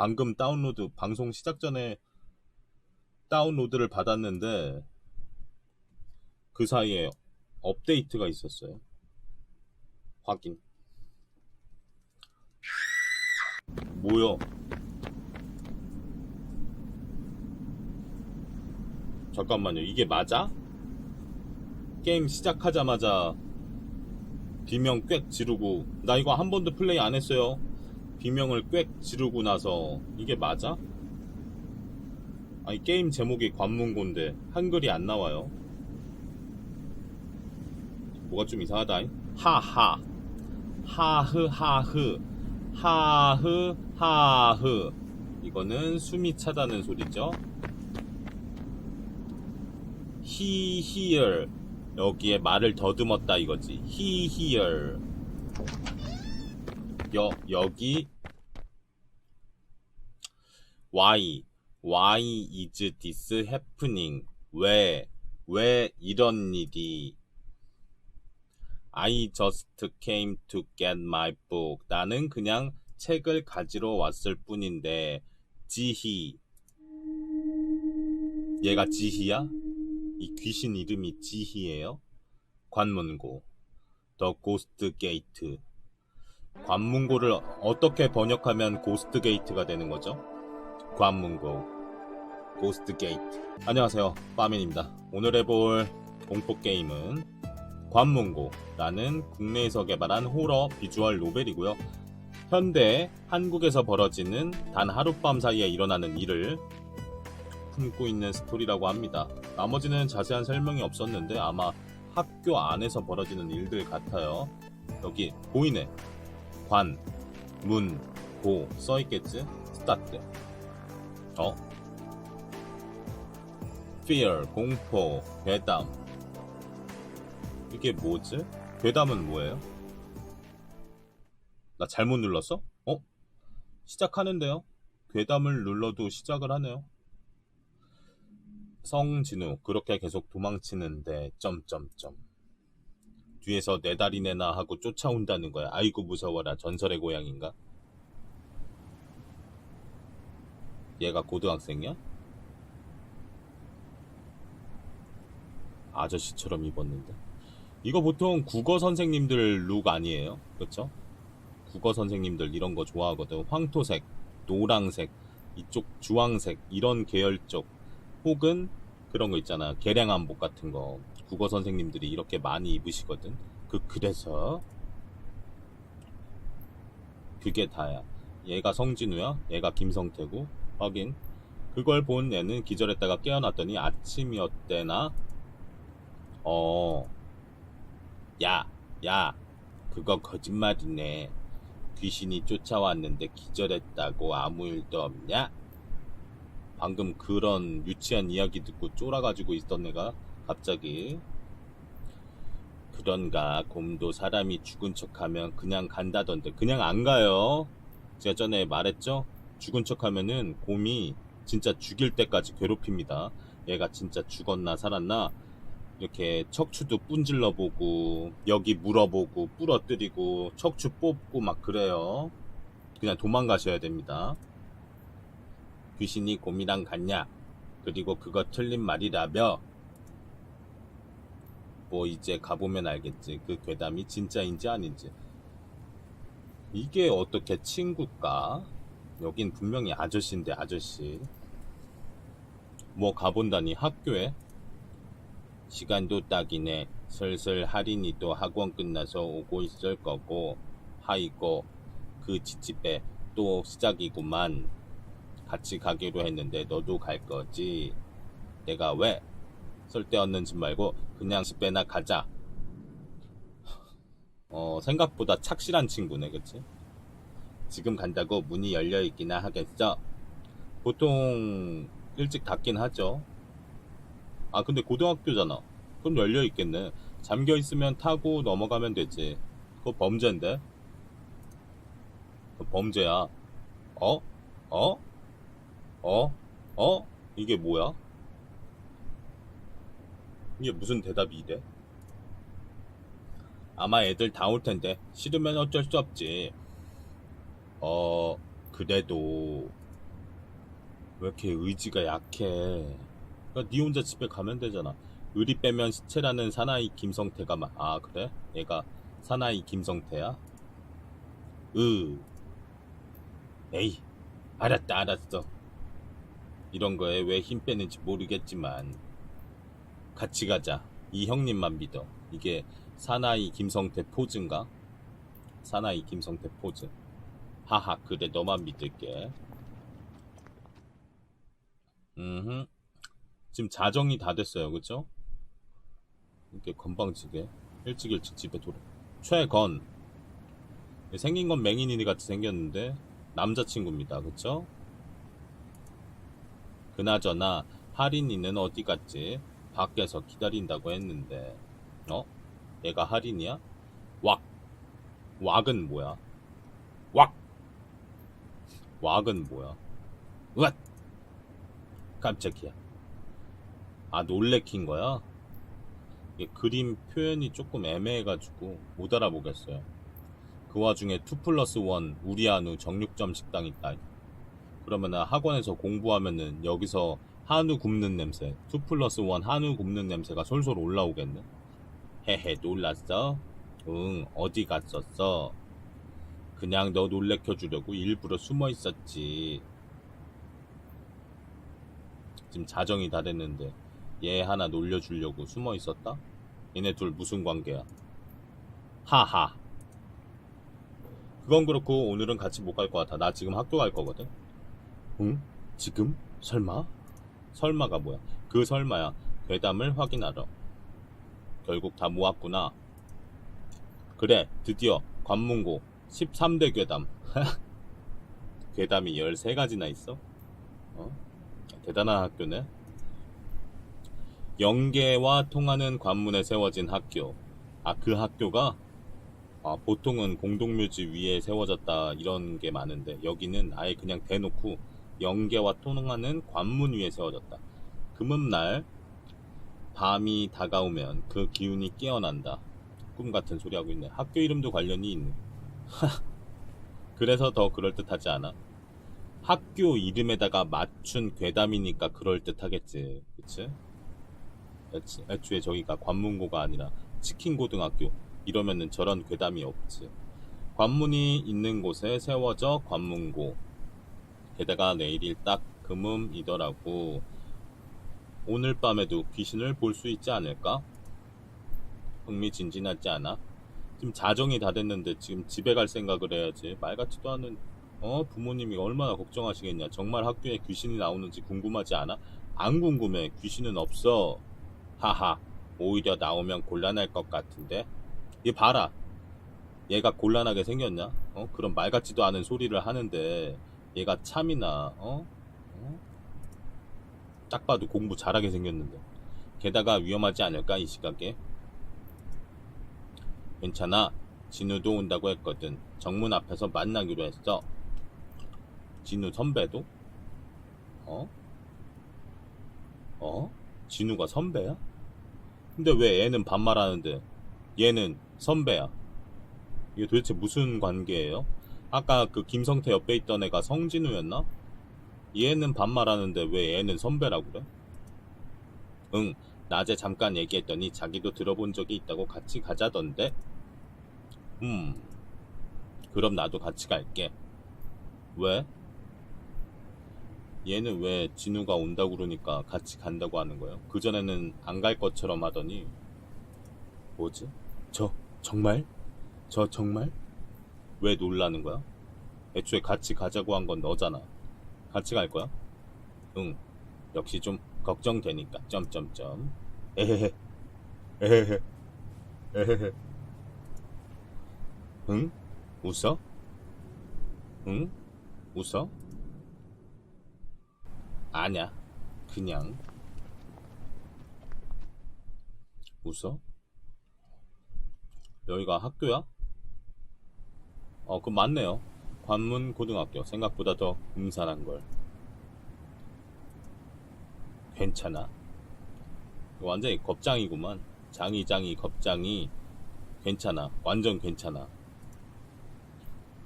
방금 다운로드 방송 시작 전에 다운로드를 받았는데 그 사이에 업데이트가 있었어요. 확인. 뭐요? 잠깐만요. 이게 맞아? 게임 시작하자마자 비명 꽥 지르고 나 이거 한 번도 플레이 안 했어요. 비명을 꽥 지르고 나서 이게 맞아? 아니 게임 제목이 관문고인데 한글이 안 나와요. 뭐가 좀 이상하다. 하하 하흐 하흐 하흐 하흐 이거는 숨이 차다는 소리죠. here 여기에 말을 더듬었다 이거지. here 여 여기 why why is this happening 왜 왜 이런 일이 I just came to get my book. 나는 그냥 책을 가지러 왔을 뿐인데 지희 얘가 지희야? 이 귀신 이름이 지희예요? 관문고 더 고스트 게이트 관문고를 어떻게 번역하면 고스트 게이트가 되는 거죠? 관문고 고스트 게이트 안녕하세요 빠맨입니다 오늘 해볼 공포 게임은 관문고라는 국내에서 개발한 호러 비주얼 노벨이고요. 현대 한국에서 벌어지는 단 하룻밤 사이에 일어나는 일을 품고 있는 스토리라고 합니다. 나머지는 자세한 설명이 없었는데 아마 학교 안에서 벌어지는 일들 같아요. 여기 보이네. 관, 문, 고 써있겠지? 스타트. 어? fear, 공포, 괴담, 이게 뭐지? 괴담은 뭐예요? 나 잘못 눌렀어? 어? 시작하는데요? 괴담을 눌러도 시작을 하네요. 성진우 그렇게 계속 도망치는데 점점점 뒤에서 내 다리 내놔 하고 쫓아온다는 거야. 아이고 무서워라 전설의 고향인가? 얘가 고등학생이야? 아저씨처럼 입었는데. 이거 보통 국어 선생님들 룩 아니에요? 그렇죠? 국어 선생님들 이런 거 좋아하거든. 황토색, 노랑색, 이쪽 주황색 이런 계열 쪽 혹은 그런 거 있잖아. 개량 한복 같은 거 국어 선생님들이 이렇게 많이 입으시거든. 그 그래서 그게 다야. 얘가 성진우야. 얘가 김성태고 확인. 그걸 본 애는 기절했다가 깨어났더니 아침이었대나. 어. 야, 야, 그거 거짓말이네. 귀신이 쫓아왔는데 기절했다고 아무 일도 없냐? 방금 그런 유치한 이야기 듣고 쫄아가지고 있던 애가 갑자기 그런가 곰도 사람이 죽은 척하면 그냥 간다던데 그냥 안 가요. 제가 전에 말했죠? 죽은 척하면은 곰이 진짜 죽일 때까지 괴롭힙니다. 얘가 진짜 죽었나 살았나 이렇게 척추도 뿜질러 보고 여기 물어보고 부러뜨리고 척추 뽑고 막 그래요. 그냥 도망가셔야 됩니다. 귀신이 곰이랑 같냐? 그리고 그거 틀린 말이라며? 뭐 이제 가보면 알겠지. 그 괴담이 진짜인지 아닌지. 이게 어떻게 친구일까? 여긴 분명히 아저씨인데 아저씨. 뭐 가본다니 학교에? 시간도 딱이네. 슬슬 할인이 또 학원 끝나서 오고 있을 거고. 하이고 그 지치배 또 시작이구만. 같이 가기로 했는데 너도 갈 거지. 내가 왜? 쓸데없는 짓 말고 그냥 집 배나 가자. 어, 생각보다 착실한 친구네, 그치? 지금 간다고 문이 열려 있기나 하겠어. 보통 일찍 닫긴 하죠. 아, 근데 고등학교잖아. 그럼 열려 있겠네. 잠겨 있으면 타고 넘어가면 되지. 그거 범죄인데? 그거 범죄야. 어? 어? 어? 어? 이게 뭐야? 이게 무슨 대답이 이래? 아마 애들 다 올 텐데 싫으면 어쩔 수 없지. 어 그래도 왜 이렇게 의지가 약해? 그러니까 네 혼자 집에 가면 되잖아. 의리 빼면 시체라는 사나이 김성태가 막, 아, 그래? 얘가 사나이 김성태야? 으. 에이, 알았다, 알았어. 이런 거에 왜 힘 빼는지 모르겠지만, 같이 가자. 이 형님만 믿어. 이게 사나이 김성태 포즈인가? 사나이 김성태 포즈. 하하, 그래, 너만 믿을게. 음, 지금 자정이 다 됐어요, 그죠? 이렇게 건방지게 일찍 일찍 집에 돌아. 최건 생긴 건 맹인이 같이 생겼는데 남자친구입니다, 그쵸? 그나저나 할인이는 어디 갔지? 밖에서 기다린다고 했는데, 어? 얘가 할인이야? 왁. 왁은 뭐야? 왁. 왁은 뭐야? 으앗. 깜짝이야. 아, 놀래킨 거야? 그림 표현이 조금 애매해가지고 못 알아보겠어요. 그 와중에 2 플러스 1 우리 한우 정육점 식당 있다. 그러면 학원에서 공부하면은 여기서 한우 굽는 냄새, 2 플러스 1 한우 굽는 냄새가 솔솔 올라오겠네? 헤헤, 놀랐어? 응, 어디 갔었어? 그냥 너 놀래켜 주려고 일부러 숨어 있었지. 지금 자정이 다 됐는데 얘 하나 놀려주려고 숨어 있었다? 얘네 둘 무슨 관계야? 하하. 그건 그렇고 오늘은 같이 못 갈 것 같아. 나 지금 학교 갈 거거든. 응? 지금? 설마? 설마가 뭐야? 그 설마야. 괴담을 확인하러. 결국 다 모았구나. 그래, 드디어 관문고 13대 괴담. 괴담이 13가지나 있어? 어? 대단한 학교네. 영계와 통하는 관문에 세워진 학교. 아, 그 학교가? 아, 보통은 공동묘지 위에 세워졌다 이런 게 많은데 여기는 아예 그냥 대놓고 영계와 통하는 관문 위에 세워졌다. 금음날 밤이 다가오면 그 기운이 깨어난다. 꿈 같은 소리 하고 있네. 학교 이름도 관련이 있네. 그래서 더 그럴듯하지 않아? 학교 이름에다가 맞춘 괴담이니까 그럴듯하겠지. 그치? 애치- 애초에 저기가 관문고가 아니라 치킨고등학교 이러면은 저런 괴담이 없지. 관문이 있는 곳에 세워져 관문고. 게다가 내일이 딱 금음이더라고. 오늘 밤에도 귀신을 볼 수 있지 않을까? 흥미진진하지 않아? 지금 자정이 다 됐는데 지금 집에 갈 생각을 해야지. 말 같지도 않은 어 부모님이 얼마나 걱정하시겠냐. 정말 학교에 귀신이 나오는지 궁금하지 않아? 안 궁금해. 귀신은 없어. 하하. 오히려 나오면 곤란할 것 같은데. 얘 봐라. 얘가 곤란하게 생겼냐? 어? 그런 말 같지도 않은 소리를 하는데 얘가 참이나 어? 어? 딱 봐도 공부 잘하게 생겼는데. 게다가 위험하지 않을까 이 시각에? 괜찮아. 진우도 온다고 했거든. 정문 앞에서 만나기로 했어. 진우 선배도? 어? 어? 진우가 선배야? 근데 왜 애는 반말하는데 얘는 선배야? 이게 도대체 무슨 관계예요? 아까 그 김성태 옆에 있던 애가 성진우였나? 얘는 반말하는데 왜 애는 선배라고 그래? 응, 낮에 잠깐 얘기했더니 자기도 들어본 적이 있다고 같이 가자던데? 음, 그럼 나도 같이 갈게. 왜? 얘는 왜 진우가 온다고 그러니까 같이 간다고 하는 거예요? 그전에는 안 갈 것처럼 하더니, 뭐지? 저, 정말? 저 정말? 왜 놀라는 거야? 애초에 같이 가자고 한 건 너잖아. 같이 갈 거야? 응. 역시 좀 걱정되니까. 점점점. 에헤헤. 에헤헤. 에헤헤. 응? 웃어? 응? 웃어? 아냐. 그냥. 웃어? 여기가 학교야? 어, 그 맞네요. 관문 고등학교. 생각보다 더 음산한 걸. 괜찮아. 완전히 겁장이구만. 장이 장이 겁장이 괜찮아. 완전 괜찮아.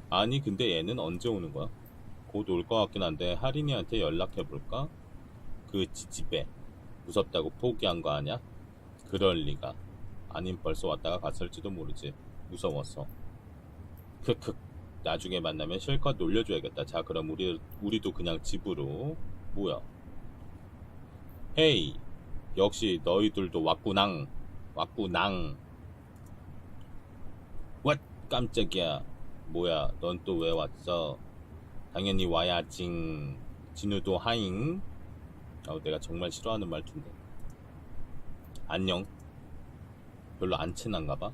아니 근데 얘는 언제 오는 거야? 곧 올 것 같긴 한데 하린이한테 연락해볼까? 그 지집에 무섭다고 포기한 거 아냐? 그럴 리가 아님 벌써 왔다가 갔을지도 모르지 무서웠어 크크 나중에 만나면 실컷 놀려줘야겠다. 자 그럼 우리, 우리도 그냥 집으로. 뭐야? 헤이 역시 너희들도 왔구낭. 왔구낭. 왓 깜짝이야. 뭐야? 넌 또 왜 왔어? 당연히 와야징. 진우도 하잉. 어, 내가 정말 싫어하는 말투인데. 안녕. 별로 안 친한가 봐.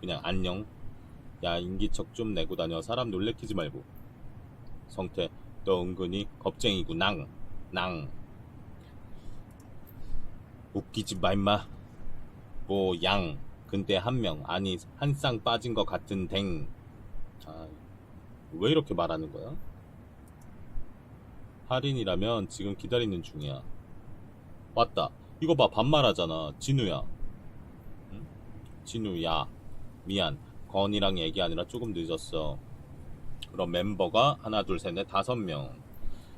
그냥 안녕 야 인기척 좀 내고 다녀 사람 놀래키지 말고 성태 너 은근히 겁쟁이구 낭 낭 웃기지 마 임마 뭐 양 근데 한 명 아니 한 쌍 빠진 것 같은 댕 아, 왜 이렇게 말하는 거야? 할인이라면 지금 기다리는 중이야. 맞다. 이거 봐, 반말하잖아. 진우야. 응? 진우야. 미안. 건이랑 얘기하느라 조금 늦었어. 그럼 멤버가 하나, 둘, 셋, 넷, 다섯 명.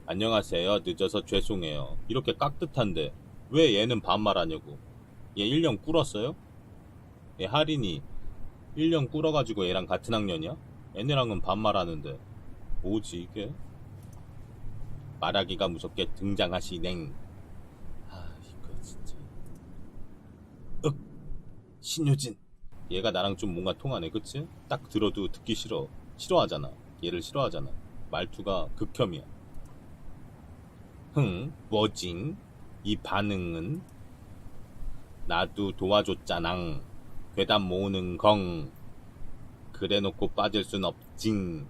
안녕하세요. 늦어서 죄송해요. 이렇게 깍듯한데 왜 얘는 반말하냐고. 얘 1년 꿇었어요? 얘 할인이 1년 꿇어가지고 얘랑 같은 학년이야? 얘네랑은 반말하는데 뭐지 이게? 말하기가 무섭게 등장하시냉. 아 이거 진짜. 윽 신효진. 얘가 나랑 좀 뭔가 통하네, 그치? 딱 들어도 듣기 싫어. 싫어하잖아. 얘를 싫어하잖아. 말투가 극혐이야. 흥, 뭐징? 이 반응은? 나도 도와줬잖앙. 괴담 모으는 건. 그래놓고 빠질 순 없징.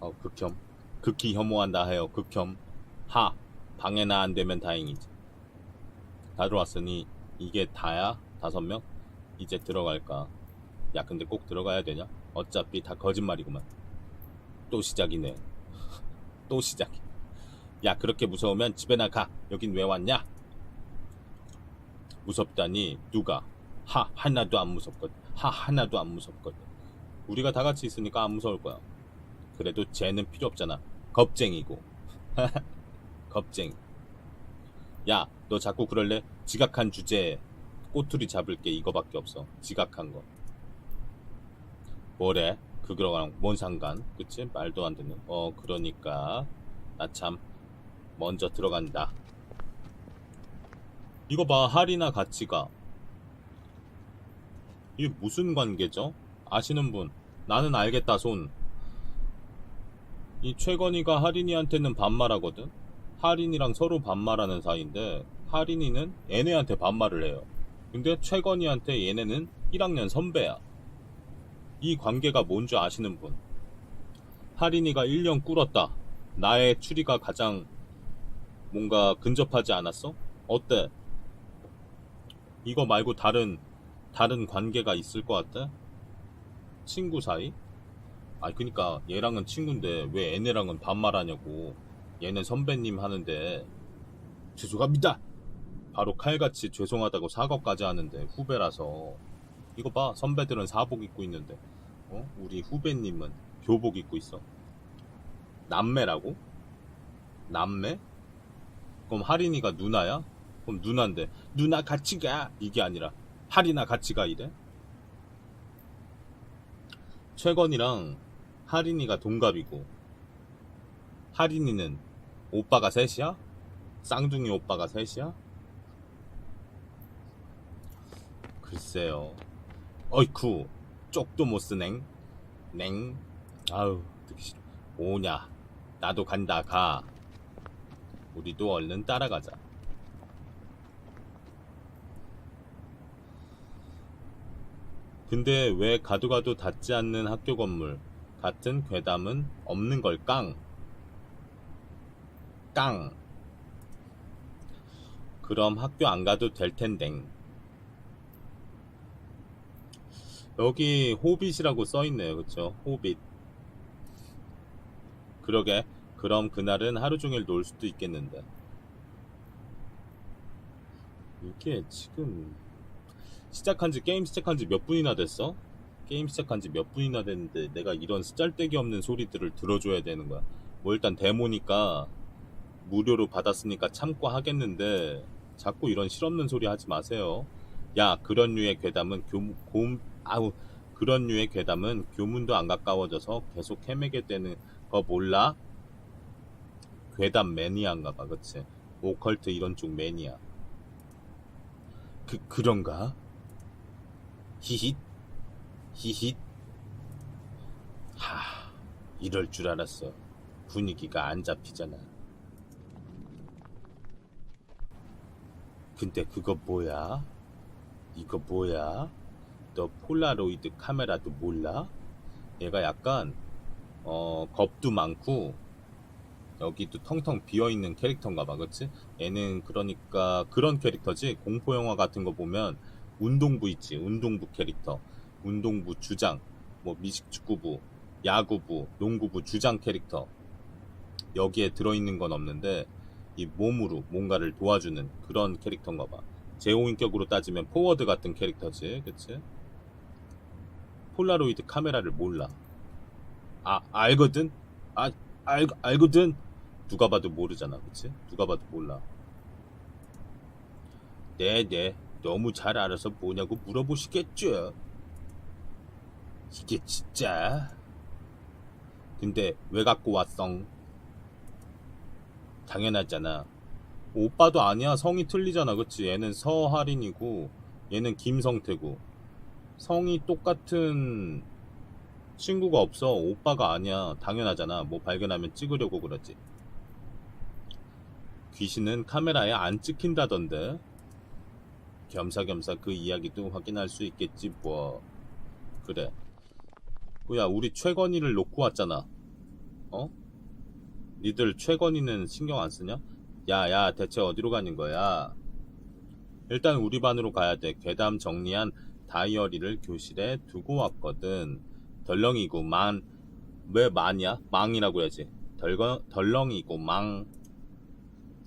어, 극혐. 극히 혐오한다 해요. 극혐. 하. 방해나 안 되면 다행이지. 다 들어왔으니 이게 다야? 다섯 명? 이제 들어갈까? 야, 근데 꼭 들어가야 되냐? 어차피 다 거짓말이구만. 또 시작이네. 또 시작. 야, 그렇게 무서우면 집에나 가. 여긴 왜 왔냐? 무섭다니 누가? 하 하나도 안 무섭거든. 하 하나도 안 무섭거든. 우리가 다 같이 있으니까 안 무서울 거야. 그래도 쟤는 필요 없잖아. 겁쟁이고. 겁쟁이. 야, 너 자꾸 그럴래? 지각한 주제에 꼬투리 잡을 게 이거밖에 없어. 지각한 거. 뭐래? 그거랑 뭔 상관? 그치? 말도 안 되는. 어, 그러니까. 나 참, 먼저 들어간다. 이거 봐, 할이나 같이 가. 이게 무슨 관계죠? 아시는 분? 나는 알겠다, 손. 이 최건이가 하린이한테는 반말하거든? 하린이랑 서로 반말하는 사이인데, 하린이는 얘네한테 반말을 해요. 근데 최건이한테 얘네는 1학년 선배야. 이 관계가 뭔지 아시는 분? 하린이가 1년 꿇었다. 나의 추리가 가장 뭔가 근접하지 않았어? 어때? 이거 말고 다른 다른 관계가 있을 것 같아? 친구 사이? 아 그니까 얘랑은 친구인데 왜 얘네랑은 반말하냐고 얘는 선배님 하는데 죄송합니다 바로 칼같이 죄송하다고 사과까지 하는데 후배라서 이거 봐 선배들은 사복 입고 있는데 어? 우리 후배님은 교복 입고 있어 남매라고? 남매? 그럼 하린이가 누나야? 그럼 누나인데 누나 같이 가 이게 아니라 할이나 같이 가 이래? 최건이랑 하린이가 동갑이고 하린이는 오빠가 셋이야? 쌍둥이 오빠가 셋이야? 글쎄요 어이쿠 쪽도 못 쓰냉 냉 아우 듣기 싫어 오냐 나도 간다 가 우리도 얼른 따라가자 근데 왜 가도 가도 닿지 않는 학교 건물 같은 괴담은 없는 걸 깡? 깡. 그럼 학교 안 가도 될 텐댕. 여기 호빗이라고 써 있네요. 그쵸? 호빗. 그러게. 그럼 그날은 하루 종일 놀 수도 있겠는데. 이게 지금 시작한 지 게임 시작한 지 몇 분이나 됐어? 게임 시작한 지 몇 분이나 됐는데 내가 이런 쓰잘데기 없는 소리들을 들어줘야 되는 거야. 뭐 일단 데모니까 무료로 받았으니까 참고 하겠는데 자꾸 이런 실없는 소리 하지 마세요. 야 그런 류의 괴담은 교, 곰 아우 그런 류의 괴담은 교문도 안 가까워져서 계속 헤매게 되는 거 몰라? 괴담 매니아인가 봐 그치? 오컬트 이런 쪽 매니아 그 그런가? 히힛 히힛 하 이럴 줄 알았어 분위기가 안 잡히잖아 근데 그거 뭐야? 이거 뭐야? 너 폴라로이드 카메라도 몰라? 얘가 약간 어 겁도 많고 여기도 텅텅 비어있는 캐릭터인가 봐 그치? 얘는 그러니까 그런 캐릭터지 공포 영화 같은 거 보면 운동부 있지 운동부 캐릭터 운동부 주장 뭐 미식축구부 야구부 농구부 주장 캐릭터 여기에 들어있는 건 없는데 이 몸으로 뭔가를 도와주는 그런 캐릭터인가 봐 제호인격으로 따지면 포워드 같은 캐릭터지 그치? 폴라로이드 카메라를 몰라. 아 알거든? 아 알, 알거든? 누가 봐도 모르잖아 그치? 누가 봐도 몰라. 네네. 너무 잘 알아서 뭐냐고 물어보시겠죠? 이게 진짜? 근데 왜 갖고 왔성? 당연하잖아. 오빠도 아니야. 성이 틀리잖아 그치? 얘는 서할인이고 얘는 김성태고 성이 똑같은 친구가 없어. 오빠가 아니야. 당연하잖아. 뭐 발견하면 찍으려고 그러지. 귀신은 카메라에 안 찍힌다던데. 겸사겸사 그 이야기도 확인할 수 있겠지 뭐. 그래. 뭐야 우리 최건희를 놓고 왔잖아. 어? 니들 최건희는 신경 안 쓰냐? 야야 대체 어디로 가는 거야? 일단 우리 반으로 가야 돼. 괴담 정리한 다이어리를 교실에 두고 왔거든 덜렁이고 만, 왜 만이야? 망이라고 해야지. 덜거, 덜렁이고 망.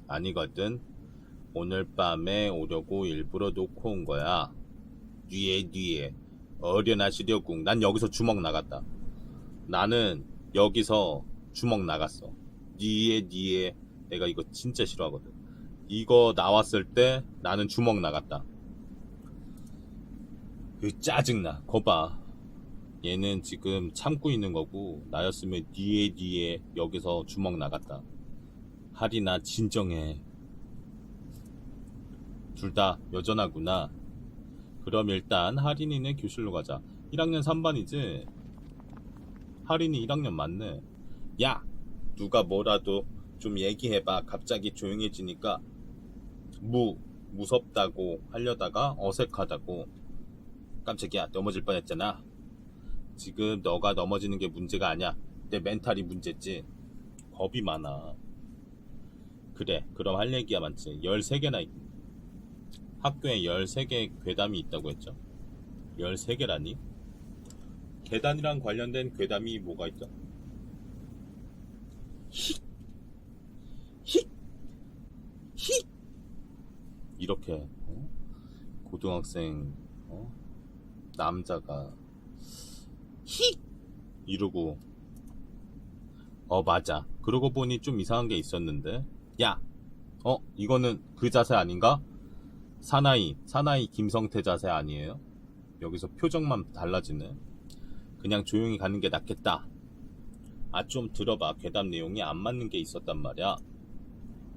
아니거든. 오늘 밤에 오려고 일부러 놓고 온 거야. 뒤에, 뒤에. 어련하시려고. 난 여기서 주먹 나갔다. 나는 여기서 주먹 나갔어. 뒤에, 뒤에. 내가 이거 진짜 싫어하거든. 이거 나왔을 때 나는 주먹 나갔다. 그 짜증나. 거봐. 얘는 지금 참고 있는 거고 나였으면 뒤에 뒤에 여기서 주먹 나갔다. 할이나 진정해. 둘 다 여전하구나. 그럼 일단 할인이네 교실로 가자. 1학년 3반이지? 할인이 1학년 맞네. 야! 누가 뭐라도 좀 얘기해봐. 갑자기 조용해지니까 무, 무섭다고 하려다가 어색하다고. 깜짝이야, 넘어질 뻔했잖아. 지금 너가 넘어지는 게 문제가 아니야. 내 멘탈이 문제지. 겁이 많아. 그래, 그럼 할 얘기야 많지. 13개나 있... 학교에 13개 괴담이 있다고 했죠. 13개라니? 계단이랑 관련된 괴담이 뭐가 있죠? 히! 히! 히! 이렇게 어? 고등학생 어? 남자가 히! 이러고 어 맞아 그러고 보니 좀 이상한 게 있었는데 야! 어? 이거는 그 자세 아닌가? 사나이 사나이 김성태 자세 아니에요? 여기서 표정만 달라지네 그냥 조용히 가는 게 낫겠다 아 좀 들어봐 괴담 내용이 안 맞는 게 있었단 말이야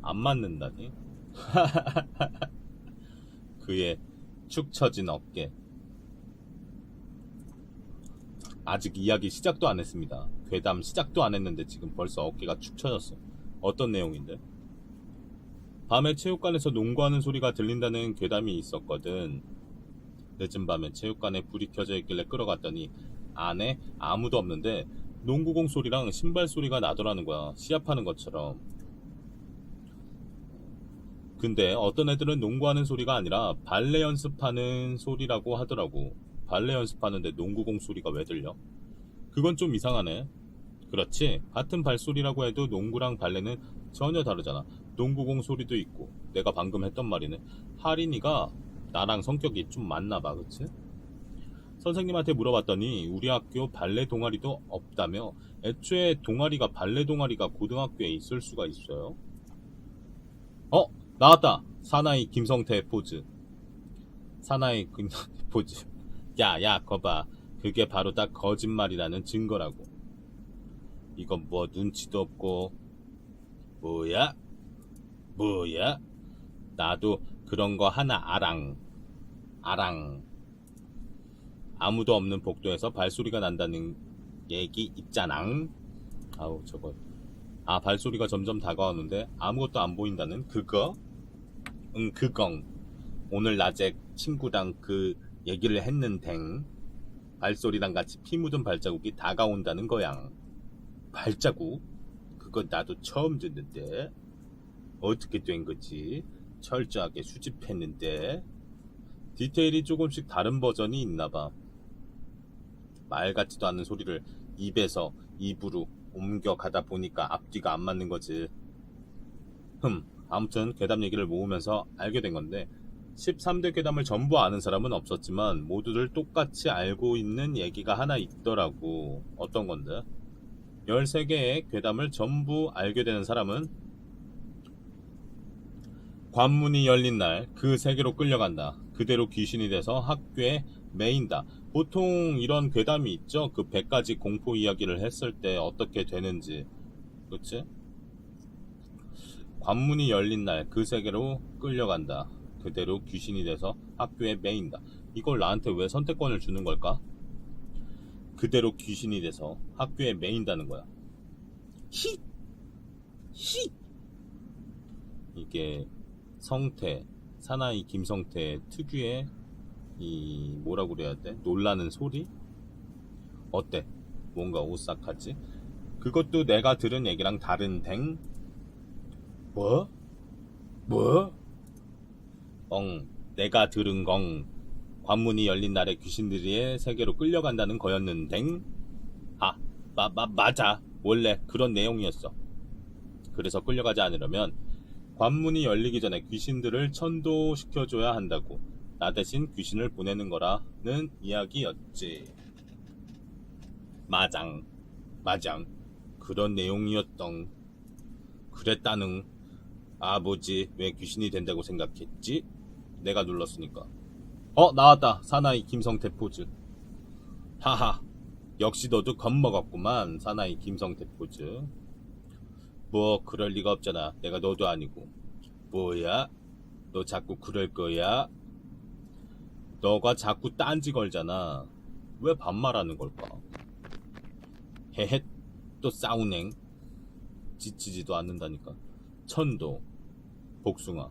안 맞는다니? 그의 축 처진 어깨 아직 이야기 시작도 안 했습니다. 괴담 시작도 안 했는데 지금 벌써 어깨가 축 처졌어. 어떤 내용인데? 밤에 체육관에서 농구하는 소리가 들린다는 괴담이 있었거든. 늦은 밤에 체육관에 불이 켜져 있길래 끌어갔더니 안에 아무도 없는데 농구공 소리랑 신발 소리가 나더라는 거야. 시합하는 것처럼. 근데 어떤 애들은 농구하는 소리가 아니라 발레 연습하는 소리라고 하더라고. 발레 연습하는데 농구공 소리가 왜 들려? 그건 좀 이상하네. 그렇지. 같은 발소리라고 해도 농구랑 발레는 전혀 다르잖아. 농구공 소리도 있고. 내가 방금 했던 말이네. 하린이가 나랑 성격이 좀 맞나 봐, 그치? 선생님한테 물어봤더니 우리 학교 발레 동아리도 없다며 애초에 동아리가 발레 동아리가 고등학교에 있을 수가 있어요? 어 나왔다 사나이 김성태 포즈 사나이 김성태 포즈 야야 거봐. 그게 바로 딱 거짓말이라는 증거라고. 이건 뭐 눈치도 없고. 뭐야? 뭐야? 나도 그런 거 하나 아랑. 아랑. 아무도 없는 복도에서 발소리가 난다는 얘기 있잖앙. 아우 저거. 아 발소리가 점점 다가오는데 아무것도 안 보인다는 그거? 응 그건. 오늘 낮에 친구랑 그 얘기를 했는댕 발소리랑 같이 피 묻은 발자국이 다가온다는 거양. 발자국? 그건 나도 처음 듣는데. 어떻게 된 거지? 철저하게 수집했는데. 디테일이 조금씩 다른 버전이 있나 봐. 말 같지도 않은 소리를 입에서 입으로 옮겨 가다 보니까 앞뒤가 안 맞는 거지. 흠, 아무튼 괴담 얘기를 모으면서 알게 된 건데 13대 괴담을 전부 아는 사람은 없었지만 모두들 똑같이 알고 있는 얘기가 하나 있더라고. 어떤 건데? 13개의 괴담을 전부 알게 되는 사람은 관문이 열린 날 그 세계로 끌려간다. 그대로 귀신이 돼서 학교에 매인다. 보통 이런 괴담이 있죠. 그 100가지 공포 이야기를 했을 때 어떻게 되는지. 그치? 관문이 열린 날 그 세계로 끌려간다. 그대로 귀신이 돼서 학교에 매인다. 이걸 나한테 왜 선택권을 주는 걸까? 그대로 귀신이 돼서 학교에 매인다는 거야. 히! 히! 이게 성태, 사나이 김성태 특유의 이 뭐라고 그래야 돼? 놀라는 소리? 어때? 뭔가 오싹하지? 그것도 내가 들은 얘기랑 다른 댕? 뭐? 뭐? 엉, 내가 들은 건 관문이 열린 날에 귀신들의 세계로 끌려간다는 거였는댕? 아, 마, 마, 맞아. 원래 그런 내용이었어. 그래서 끌려가지 않으려면 관문이 열리기 전에 귀신들을 천도시켜줘야 한다고. 나 대신 귀신을 보내는 거라는 이야기였지. 마장, 마장, 그런 내용이었던. 그랬다는. 아버지, 왜 귀신이 된다고 생각했지? 내가 눌렀으니까. 어, 나왔다. 사나이 김성태 포즈. 하하, 역시 너도 겁먹었구만. 사나이 김성태 포즈. 뭐, 그럴 리가 없잖아. 내가 너도 아니고. 뭐야? 너 자꾸 그럴 거야? 너가 자꾸 딴지 걸잖아. 왜 반말하는 걸까? 헤헷, 또 싸우냉. 지치지도 않는다니까. 천도, 복숭아.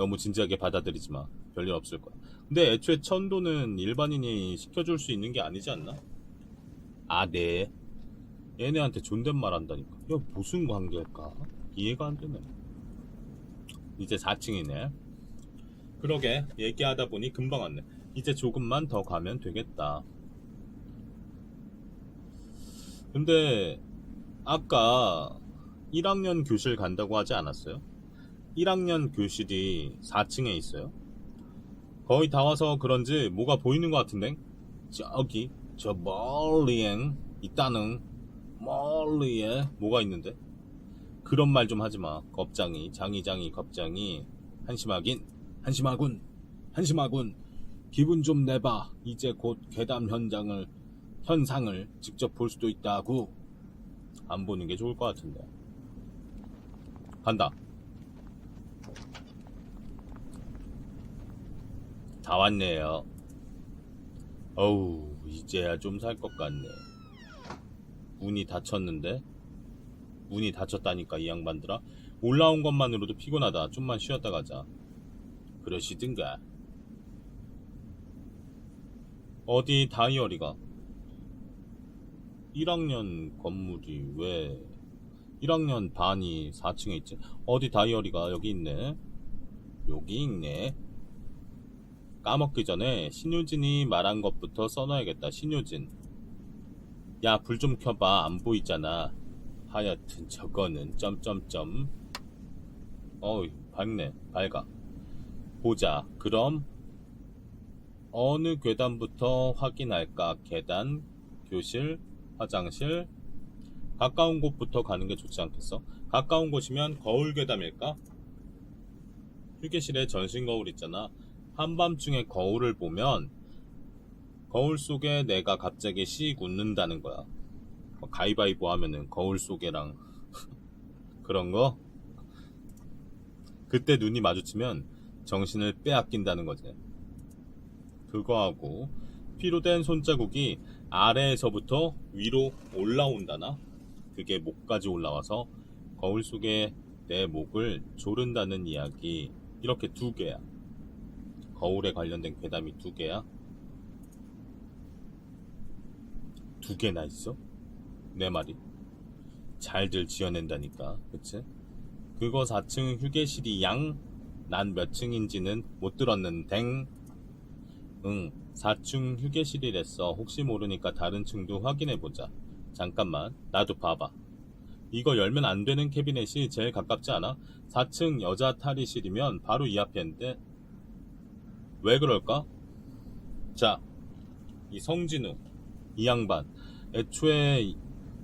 너무 진지하게 받아들이지 마. 별일 없을 거야. 근데 애초에 천도는 일반인이 시켜줄 수 있는 게 아니지 않나? 아, 네. 얘네한테 존댓말 한다니까. 야, 무슨 관계일까? 이해가 안 되네. 이제 4층이네. 그러게, 얘기하다 보니 금방 왔네. 이제 조금만 더 가면 되겠다. 근데, 아까 1학년 교실 간다고 하지 않았어요? 1학년 교실이 4층에 있어요. 거의 다 와서 그런지 뭐가 보이는 것 같은데? 저기, 저 멀리엔 있다는 멀리에 뭐가 있는데? 그런 말 좀 하지 마. 겁장이, 장이장이, 겁장이. 한심하긴, 한심하군, 한심하군. 기분 좀 내봐. 이제 곧 괴담 현장을, 현상을 직접 볼 수도 있다고. 안 보는 게 좋을 것 같은데. 간다. 다 왔네요. 어우, 이제야 좀 살 것 같네. 문이 닫혔는데? 문이 닫혔다니까, 이 양반들아. 올라온 것만으로도 피곤하다. 좀만 쉬었다 가자. 그러시든가. 어디 다이어리가? 1학년 건물이 왜 1학년 반이 4층에 있지? 어디 다이어리가 여기 있네. 여기 있네. 까먹기 전에 신효진이 말한 것부터 써놔야겠다. 신효진. 야, 불 좀 켜봐. 안 보이잖아. 하여튼 저거는 점점점. 어이, 밝네. 밝아. 보자. 그럼 어느 괴담부터 확인할까? 계단, 교실, 화장실. 가까운 곳부터 가는 게 좋지 않겠어? 가까운 곳이면 거울 괴담일까? 휴게실에 전신 거울 있잖아. 한밤중에 거울을 보면 거울 속에 내가 갑자기 씩 웃는다는 거야. 뭐 가위바위보 하면은 거울 속에랑 그런 거. 그때 눈이 마주치면 정신을 빼앗긴다는 거지. 그거하고 피로된 손자국이 아래에서부터 위로 올라온다나? 그게 목까지 올라와서 거울 속에 내 목을 조른다는 이야기 이렇게 두 개야. 거울에 관련된 괴담이 두 개야. 두 개나 있어? 내 말이. 잘들 지어낸다니까. 그치? 그거 4층 휴게실이 양? 난 몇 층인지는 못 들었는 댕. 응, 4층 휴게실이랬어. 혹시 모르니까 다른 층도 확인해보자. 잠깐만, 나도 봐봐. 이거 열면 안 되는 캐비넷이 제일 가깝지 않아? 4층 여자 탈의실이면 바로 이 앞인데. 왜 그럴까? 자, 이 성진우, 이 양반. 애초에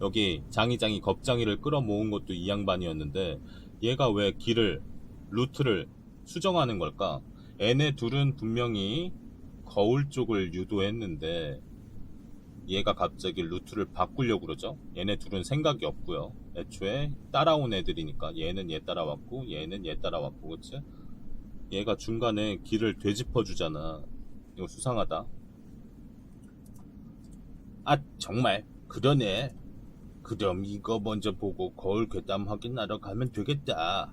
여기 장이장이 겁장이를 끌어모은 것도 이 양반이었는데, 얘가 왜 길을, 루트를 수정하는 걸까? 얘네 둘은 분명히 거울 쪽을 유도했는데 얘가 갑자기 루트를 바꾸려고 그러죠. 얘네 둘은 생각이 없고요. 애초에 따라온 애들이니까 얘는 얘 따라왔고 얘는 얘 따라왔고 그치? 얘가 중간에 길을 되짚어 주잖아. 이거 수상하다. 아 정말 그러네. 그럼 이거 먼저 보고 거울 괴담 확인하러 가면 되겠다.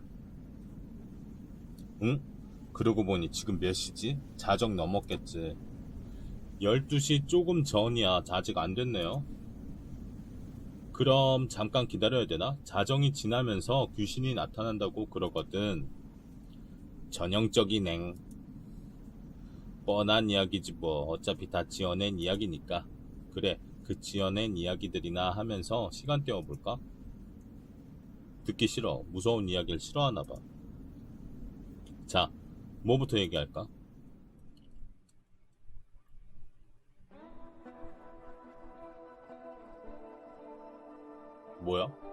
응? 그러고 보니 지금 몇 시지? 자정 넘었겠지. 12시 조금 전이야. 아직 안 됐네요. 그럼 잠깐 기다려야 되나? 자정이 지나면서 귀신이 나타난다고 그러거든. 전형적인 앵. 뻔한 이야기지 뭐. 어차피 다 지어낸 이야기니까. 그래, 그 지어낸 이야기들이나 하면서 시간 때워볼까? 듣기 싫어. 무서운 이야기를 싫어하나 봐. 자, 뭐부터 얘기할까? 뭐야?